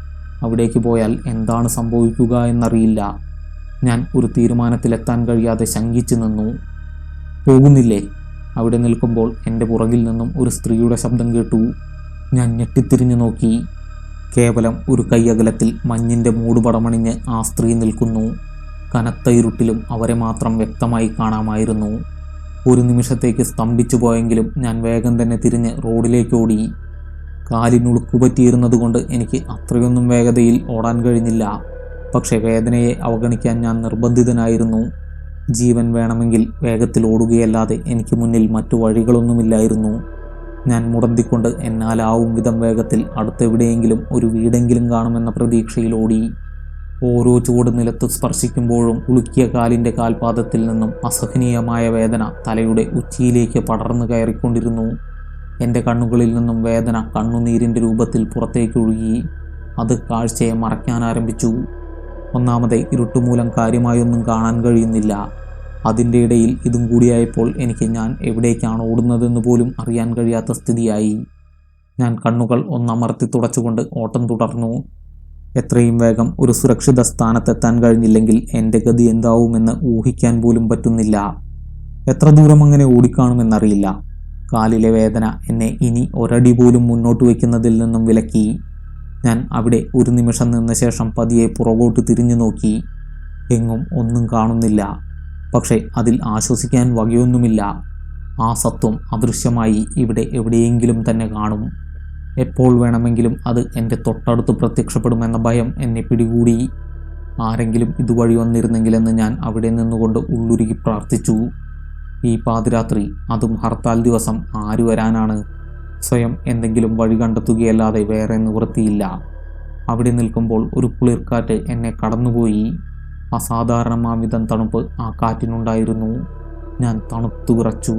അവിടേക്ക് പോയാൽ എന്താണ് സംഭവിക്കുക എന്നറിയില്ല. ഞാൻ ഒരു തീരുമാനത്തിലെത്താൻ കഴിയാതെ ശങ്കിച്ചു നിന്നു. പോകുന്നില്ലേ? അവിടെ നിൽക്കുമ്പോൾ എന്റെ പുറകിൽ നിന്നും ഒരു സ്ത്രീയുടെ ശബ്ദം കേട്ടു. ഞാൻ ഞെട്ടിത്തിരിഞ്ഞു നോക്കി. കേവലം ഒരു കൈയകലത്തിൽ മഞ്ഞിന്റെ മൂടുപടമണിഞ്ഞ് ആ സ്ത്രീ നിൽക്കുന്നു. കനത്ത ഇരുട്ടിലും അവരെ മാത്രം വ്യക്തമായി കാണാമായിരുന്നു. ഒരു നിമിഷത്തേക്ക് സ്തംഭിച്ചു പോയെങ്കിലും ഞാൻ വേഗം തന്നെ തിരിഞ്ഞ് റോഡിലേക്ക് ഓടി. കാലിനുളുക്കു പറ്റിയിരുന്നതുകൊണ്ട് എനിക്ക് അത്രയൊന്നും വേഗതയിൽ ഓടാൻ കഴിഞ്ഞില്ല. പക്ഷേ വേദനയെ അവഗണിക്കാൻ ഞാൻ നിർബന്ധിതനായിരുന്നു. ജീവൻ വേണമെങ്കിൽ വേഗത്തിൽ ഓടുകയല്ലാതെ എനിക്ക് മുന്നിൽ മറ്റു വഴികളൊന്നുമില്ലായിരുന്നു. ഞാൻ മുടന്തിക്കൊണ്ട് എന്നാലാവും വിധം വേഗത്തിൽ അടുത്തെവിടെയെങ്കിലും ഒരു വീടെങ്കിലും കാണുമെന്ന പ്രതീക്ഷയിൽ ഓടി. ഓരോ ചുവട് നിലത്ത് സ്പർശിക്കുമ്പോഴും ഉളുക്കിയ കാലിന്റെ കാൽപാദത്തിൽ നിന്നും അസഹനീയമായ വേദന തലയുടെ ഉച്ചിയിലേക്ക് പടർന്നു കയറിക്കൊണ്ടിരുന്നു. എന്റെ കണ്ണുകളിൽ നിന്നും വേദന കണ്ണുനീരിന്റെ രൂപത്തിൽ പുറത്തേക്ക് ഒഴുകി. അത് കാഴ്ചയെ മറയ്ക്കാൻ ആരംഭിച്ചു. ഒന്നാമതെ ഇരുട്ടുമൂലം കാര്യമായൊന്നും കാണാൻ കഴിയുന്നില്ല. അതിന്റെ ഇടയിൽ ഇതും കൂടിയായപ്പോൾ എനിക്ക് ഞാൻ എവിടേക്കാണ് ഓടുന്നതെന്ന് പോലും അറിയാൻ കഴിയാത്ത സ്ഥിതിയായി. ഞാൻ കണ്ണുകൾ ഒന്നമർത്തി തുടച്ചുകൊണ്ട് ഓട്ടം തുടർന്നു. എത്രയും വേഗം ഒരു സുരക്ഷിത സ്ഥാനത്തെത്താൻ കഴിഞ്ഞില്ലെങ്കിൽ എന്റെ ഗതി എന്താവുമെന്ന് ഊഹിക്കാൻ പോലും പറ്റുന്നില്ല. എത്ര ദൂരം അങ്ങനെ ഓടിക്കാണുമെന്നറിയില്ല. കാലിലെ വേദന എന്നെ ഇനി ഒരടി പോലും മുന്നോട്ട് വയ്ക്കുന്നതിൽ നിന്നും വിലക്കി. ഞാൻ അവിടെ ഒരു നിമിഷം നിന്ന ശേഷം പതിയെ പുറകോട്ട് തിരിഞ്ഞു നോക്കി. എങ്ങും ഒന്നും കാണുന്നില്ല. പക്ഷേ അതിൽ ആശ്വസിക്കാൻ വകയൊന്നുമില്ല. ആ സത്വം അദൃശ്യമായി ഇവിടെ എവിടെയെങ്കിലും തന്നെ കാണും. എപ്പോൾ വേണമെങ്കിലും അത് എന്റെ തൊട്ടടുത്ത് പ്രത്യക്ഷപ്പെടുമെന്ന ഭയം എന്നെ പിടികൂടി. ആരെങ്കിലും ഇതുവഴി വന്നിരുന്നെങ്കിലെന്ന് ഞാൻ അവിടെ നിന്നുകൊണ്ട് ഉള്ളുരുകി പ്രാർത്ഥിച്ചു. ഈ പാതിരാത്രി അതും ഹർത്താൽ ദിവസം ആര് വരാനാണ്? സ്വയം എന്തെങ്കിലും വഴി കണ്ടെത്തുകയല്ലാതെ വേറെ നിവൃത്തിയില്ല. അവിടെ നിൽക്കുമ്പോൾ ഒരു കുളിർക്കാറ്റ് എന്നെ കടന്നുപോയി. അസാധാരണമാവിധം തണുപ്പ് ആ കാറ്റിനുണ്ടായിരുന്നു. ഞാൻ തണുത്തു വിറച്ചു.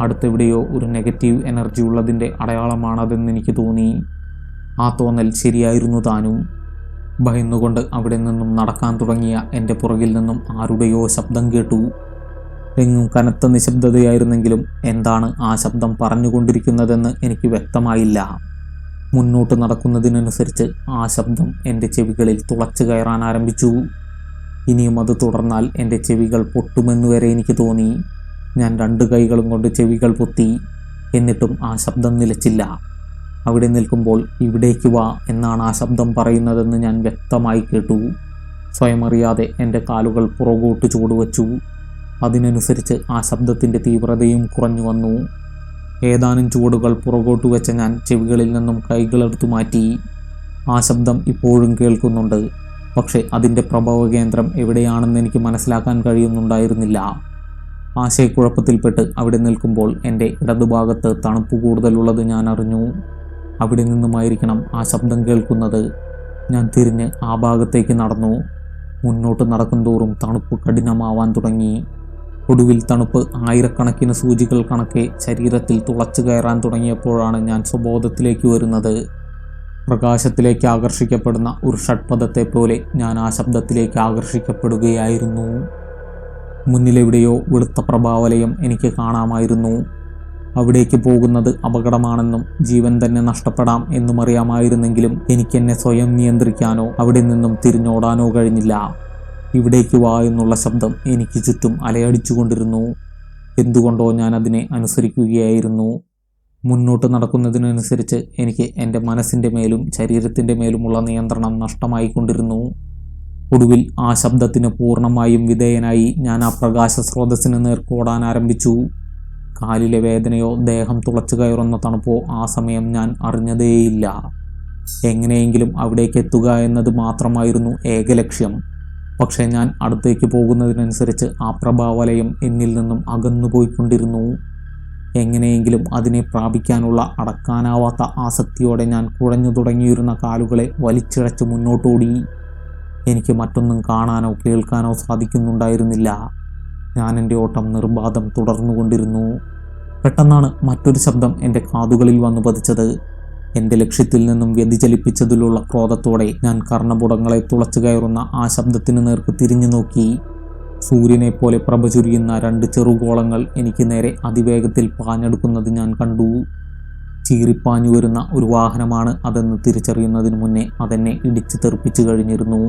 അടുത്തെവിടെയോ ഒരു നെഗറ്റീവ് എനർജി ഉള്ളതിന്റെ അടയാളമാണതെന്ന് എനിക്ക് തോന്നി. ആ തോന്നൽ ശരിയായിരുന്നു താനും. ഭയന്നുകൊണ്ട് അവിടെ നിന്നും നടക്കാൻ തുടങ്ങിയ എന്റെ പുറകിൽ നിന്നും ആരുടെയോ ശബ്ദം കേട്ടു. എങ്ങും കനത്ത നിശബ്ദതയായിരുന്നെങ്കിലും എന്താണ് ആ ശബ്ദം പറഞ്ഞുകൊണ്ടിരിക്കുന്നതെന്ന് എനിക്ക് വ്യക്തമായില്ല. മുന്നോട്ട് നടക്കുന്നതിനനുസരിച്ച് ആ ശബ്ദം എന്റെ ചെവികളിൽ തുളച്ചു കയറാൻ ആരംഭിച്ചു. ഇനിയും അത് തുടർന്നാൽ എന്റെ ചെവികൾ പൊട്ടുമെന്ന് വരെ എനിക്ക് തോന്നി. ഞാൻ രണ്ട് കൈകളും കൊണ്ട് ചെവികൾ പൊത്തി. എന്നിട്ടും ആ ശബ്ദം നിലച്ചില്ല. അവിടെ നിൽക്കുമ്പോൾ ഇവിടേക്ക് വാ എന്നാണ് ആ ശബ്ദം പറയുന്നതെന്ന് ഞാൻ വ്യക്തമായി കേട്ടു. സ്വയമറിയാതെ എന്റെ കാലുകൾ പുറകോട്ട് ചുവടുവച്ചു. അതിനനുസരിച്ച് ആ ശബ്ദത്തിന്റെ തീവ്രതയും കുറഞ്ഞു വന്നു. ഏതാനും ചുവടുകൾ പുറകോട്ട് വെച്ച ഞാൻ ചെവികളിൽ നിന്നും കൈകളെടുത്തു മാറ്റി. ആ ശബ്ദം ഇപ്പോഴും കേൾക്കുന്നുണ്ട്. പക്ഷേ അതിന്റെ പ്രഭവ കേന്ദ്രം എവിടെയാണെന്ന് എനിക്ക് മനസ്സിലാക്കാൻ കഴിയുന്നുണ്ടായിരുന്നില്ല. ആശയക്കുഴപ്പത്തിൽപ്പെട്ട് അവിടെ നിൽക്കുമ്പോൾ എന്റെ ഇടതുഭാഗത്ത് തണുപ്പ് കൂടുതലുള്ളത് ഞാൻ അറിഞ്ഞു. അവിടെ നിന്നുമായിരിക്കണം ആ ശബ്ദം കേൾക്കുന്നത്. ഞാൻ തിരിഞ്ഞ് ആ ഭാഗത്തേക്ക് നടന്നു. മുന്നോട്ട് നടക്കും തോറും തണുപ്പ് കഠിനമാവാൻ തുടങ്ങി. ഒടുവിൽ തണുപ്പ് ആയിരക്കണക്കിന് സൂചികൾ കണക്കെ ശരീരത്തിൽ തുളച്ചു കയറാൻ തുടങ്ങിയപ്പോഴാണ് ഞാൻ സ്വബോധത്തിലേക്ക് വരുന്നത്. പ്രകാശത്തിലേക്ക് ആകർഷിക്കപ്പെടുന്ന ഒരു ഷഡ്പഥത്തെ പോലെ ഞാൻ ആ ശബ്ദത്തിലേക്ക് ആകർഷിക്കപ്പെടുകയായിരുന്നു. മുന്നിലെവിടെയോ വെളുത്ത പ്രഭാവലയം എനിക്ക് കാണാമായിരുന്നു. അവിടേക്ക് പോകുന്നത് അപകടമാണെന്നും ജീവൻ തന്നെ നഷ്ടപ്പെടാം എന്നും അറിയാമായിരുന്നെങ്കിലും എനിക്കെന്നെ സ്വയം നിയന്ത്രിക്കാനോ അവിടെ നിന്നും തിരിഞ്ഞോടാനോ കഴിഞ്ഞില്ല. ഇവിടേക്ക് വാ എന്നുള്ള ശബ്ദം എനിക്ക് ചുറ്റും അലയടിച്ചുകൊണ്ടിരുന്നു. എന്തുകൊണ്ടോ ഞാൻ അതിനെ അനുസരിക്കുകയായിരുന്നു. മുന്നോട്ട് നടക്കുന്നതിനനുസരിച്ച് എനിക്ക് എന്റെ മനസ്സിന്റെ മേലും ശരീരത്തിന്റെ മേലുമുള്ള നിയന്ത്രണം നഷ്ടമായിക്കൊണ്ടിരുന്നു. ഒടുവിൽ ആ ശബ്ദത്തിന് പൂർണമായും വിധേയനായി ഞാൻ ആ പ്രകാശ സ്രോതസ്സിന് നേർക്കോടാൻ ആരംഭിച്ചു. കാലിലെ വേദനയോ ദേഹം തുളച്ചു കയറുന്ന തണുപ്പോ ആ സമയം ഞാൻ അറിഞ്ഞതേയില്ല. എങ്ങനെയെങ്കിലും അവിടേക്ക് എത്തുക എന്നത് മാത്രമായിരുന്നു ഏക ലക്ഷ്യം. പക്ഷേ ഞാൻ അടുത്തേക്ക് പോകുന്നതിനനുസരിച്ച് ആ പ്രഭാവലയം എന്നിൽ നിന്നും അകന്നുപോയിക്കൊണ്ടിരുന്നു. എങ്ങനെയെങ്കിലും അതിനെ പ്രാപിക്കാനുള്ള അടക്കാനാവാത്ത ആസക്തിയോടെ ഞാൻ കുഴഞ്ഞു തുടങ്ങിയിരുന്ന കാലുകളെ വലിച്ചിഴച്ച് മുന്നോട്ടോടി. എനിക്ക് മറ്റൊന്നും കാണാനോ കേൾക്കാനോ സാധിക്കുന്നുണ്ടായിരുന്നില്ല. ഞാൻ എന്റെ ഓട്ടം നിർബാധം തുടർന്നുകൊണ്ടിരുന്നു. പെട്ടെന്നാണ് മറ്റൊരു ശബ്ദം എന്റെ കാതുകളിൽ വന്നു പതിച്ചത്. എന്റെ ലക്ഷ്യത്തിൽ നിന്നും വ്യതിചലിപ്പിച്ചതിലുള്ള ക്രോധത്തോടെ ഞാൻ കർണപുടങ്ങളെ തുളച്ചു കയറുന്ന ആ ശബ്ദത്തിന് നേർക്ക് തിരിഞ്ഞു നോക്കി. സൂര്യനെ പോലെ പ്രഭ ചുരിയുന്ന രണ്ട് ചെറുകോളങ്ങൾ എനിക്ക് നേരെ അതിവേഗത്തിൽ പാഞ്ഞെടുക്കുന്നത് ഞാൻ കണ്ടു. ചീറിപ്പാഞ്ഞു വരുന്ന ഒരു വാഹനമാണ് അതെന്ന് തിരിച്ചറിയുന്നതിന് മുന്നേ അതെന്നെ ഇടിച്ചു തെറിപ്പിച്ചു കഴിഞ്ഞിരുന്നു.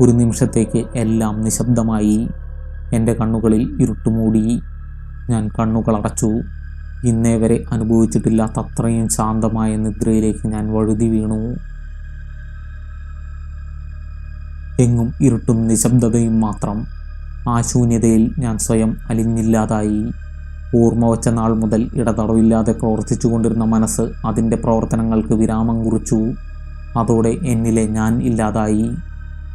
ഒരു നിമിഷത്തേക്ക് എല്ലാം നിശബ്ദമായി. എന്റെ കണ്ണുകളിൽ ഇരുട്ടുമൂടി. ഞാൻ കണ്ണുകൾ അടച്ചു. ഇന്നേ വരെ അനുഭവിച്ചിട്ടില്ലാത്ത അത്രയും ശാന്തമായ നിദ്രയിലേക്ക് ഞാൻ വഴുതി വീണു. എങ്ങും ഇരുട്ടും നിശബ്ദതയും മാത്രം. ആ ശൂന്യതയിൽ ഞാൻ സ്വയം അലിഞ്ഞില്ലാതായി. ഓർമ്മ വച്ച നാൾ മുതൽ ഇടതടവില്ലാതെ പ്രവർത്തിച്ചു കൊണ്ടിരുന്ന മനസ്സ് അതിന്റെ പ്രവർത്തനങ്ങൾക്ക് വിരാമം കുറിച്ചു. അതോടെ എന്നിലെ ഞാൻ ഇല്ലാതായി.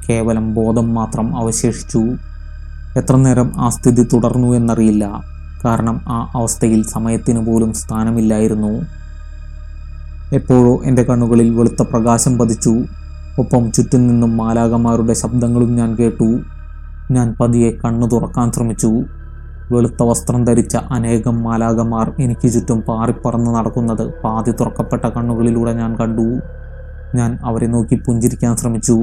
കേവലം ബോധം മാത്രം അവശേഷിച്ചു. എത്ര നേരം ആ സ്ഥിതി തുടർന്നു എന്നറിയില്ല. കാരണം ആ അവസ്ഥയിൽ സമയത്തിന് പോലും സ്ഥാനമില്ലായിരുന്നു. എപ്പോഴോ എന്റെ കണ്ണുകളിൽ വെളുത്ത പ്രകാശം പതിച്ചു. ഒപ്പം ചുറ്റും നിന്നും മാലാകമാരുടെ ശബ്ദങ്ങളും ഞാൻ കേട്ടു. ഞാൻ പതിയെ കണ്ണു തുറക്കാൻ ശ്രമിച്ചു. വെളുത്ത വസ്ത്രം ധരിച്ച അനേകം മാലാകന്മാർ എനിക്ക് ചുറ്റും പാറിപ്പറന്ന് നടക്കുന്നത് പാതി തുറക്കപ്പെട്ട കണ്ണുകളിലൂടെ ഞാൻ കണ്ടു. ഞാൻ അവരെ നോക്കി പുഞ്ചിരിക്കാൻ ശ്രമിച്ചു.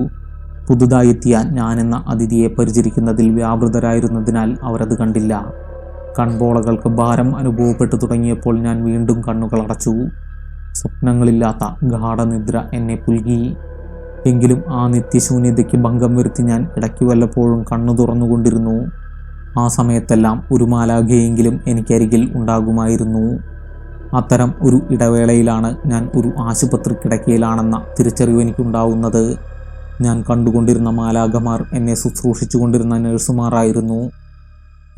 പുതുതായി എത്തിയ ഞാനെന്ന അതിഥിയെ പരിചരിക്കുന്നതിൽ വ്യാപൃതരായിരുന്നതിനാൽ അവരത് കണ്ടില്ല. കൺപോളകൾക്ക് ഭാരം അനുഭവപ്പെട്ടു തുടങ്ങിയപ്പോൾ ഞാൻ വീണ്ടും കണ്ണുകൾ അടച്ചു. സ്വപ്നങ്ങളില്ലാത്ത ഗാഠനിദ്ര എന്നെ പുൽകി. എങ്കിലും ആ നിത്യശൂന്യതയ്ക്ക് ഭംഗം വരുത്തി ഞാൻ ഇടയ്ക്ക് വല്ലപ്പോഴും കണ്ണു തുറന്നുകൊണ്ടിരുന്നു. ആ സമയത്തെല്ലാം ഒരു മാലാഖയെങ്കിലും എനിക്കരികിൽ ഉണ്ടാകുമായിരുന്നു. അത്തരം ഒരു ഇടവേളയിലാണ് ഞാൻ ഒരു ആശുപത്രി കിടക്കയിലാണെന്ന തിരിച്ചറിവ് എനിക്കുണ്ടാവുന്നത്. ഞാൻ കണ്ടുകൊണ്ടിരുന്ന മാലാഖമാർ എന്നെ ശുശ്രൂഷിച്ചു കൊണ്ടിരുന്ന നഴ്സുമാരായിരുന്നു.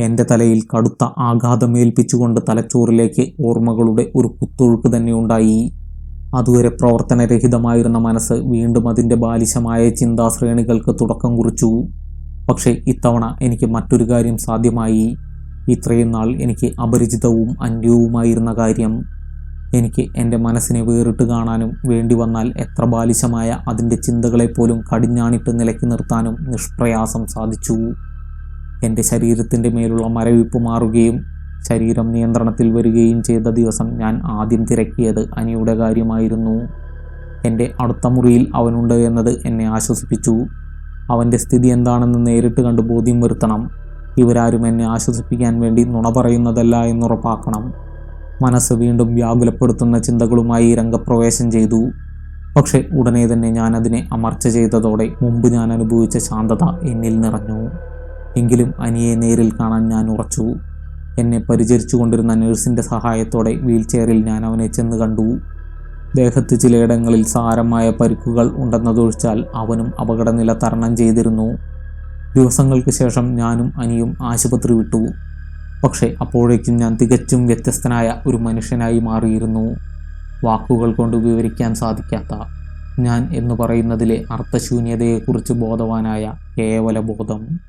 എന്റെ തലയിൽ കടുത്ത ആഘാതമേൽപ്പിച്ചുകൊണ്ട് തലച്ചോറിലേക്ക് ഓർമ്മകളുടെ ഒരു കുത്തൊഴുക്ക് തന്നെ ഉണ്ടായി. അതുവരെ പ്രവർത്തനരഹിതമായിരുന്ന മനസ്സ് വീണ്ടും അതിന്റെ ബാലിശമായ ചിന്താശ്രേണികൾക്ക് തുടക്കം കുറിച്ചു. പക്ഷേ ഇത്തവണ എനിക്ക് മറ്റൊരു കാര്യം സാധ്യമായി. ഇത്രയും നാൾ എനിക്ക് അപരിചിതവും അന്യവുമായിരുന്ന കാര്യം. എനിക്ക് എന്റെ മനസ്സിനെ വേറിട്ട് കാണാനും വേണ്ടി വന്നാൽ എത്ര ബാലിശമായ അതിന്റെ ചിന്തകളെപ്പോലും കടിഞ്ഞാണിട്ട് നിലക്കി നിർത്താനും നിഷ്പ്രയാസം സാധിച്ചു. എന്റെ ശരീരത്തിന്റെ മേലുള്ള മരവിപ്പ് മാറുകയും ശരീരം നിയന്ത്രണത്തിൽ വരികയും ചെയ്ത ദിവസം ഞാൻ ആദ്യം തിരക്കിയത് അനിയുടെ കാര്യമായിരുന്നു. എന്റെ അടുത്ത മുറിയിൽ അവനുണ്ട് എന്നത് എന്നെ ആശ്വസിപ്പിച്ചു. അവന്റെ സ്ഥിതി എന്താണെന്ന് നേരിട്ട് കണ്ട് ബോധ്യം വരുത്തണം. ഇവരാരും എന്നെ ആശ്വസിപ്പിക്കാൻ വേണ്ടി നുണ പറയുന്നതല്ല എന്നുറപ്പാക്കണം. മനസ്സ് വീണ്ടും വ്യാകുലപ്പെടുത്തുന്ന ചിന്തകളുമായി രംഗപ്രവേശം ചെയ്തു. പക്ഷേ ഉടനെ തന്നെ ഞാനതിനെ അമർച്ച ചെയ്തതോടെ മുമ്പ് ഞാൻ അനുഭവിച്ച ശാന്തത എന്നിൽ നിറഞ്ഞു. എങ്കിലും അനിയെ നേരിൽ കാണാൻ ഞാൻ ഉറച്ചു. എന്നെ പരിചരിച്ചു കൊണ്ടിരുന്ന നേഴ്സിന്റെ സഹായത്തോടെ വീൽ ചെയറിൽ ഞാൻ അവനെ ചെന്ന് കണ്ടു. ദേഹത്ത് ചിലയിടങ്ങളിൽ സാരമായ പരിക്കുകൾ ഉണ്ടെന്നതൊഴിച്ചാൽ അവനും അപകടനില തരണം ചെയ്തിരുന്നു. ദിവസങ്ങൾക്ക് ശേഷം ഞാനും അനിയും ആശുപത്രി വിട്ടു. പക്ഷേ അപ്പോഴേക്കും ഞാൻ തികച്ചും വ്യത്യസ്തനായ ഒരു മനുഷ്യനായി മാറിയിരുന്നു. വാക്കുകൾ കൊണ്ട് വിവരിക്കാൻ സാധിക്കാത്ത ഞാൻ എന്ന് പറയുന്നതിലെ അർത്ഥശൂന്യതയെക്കുറിച്ച് ബോധവാനായ കേവല ബോധം.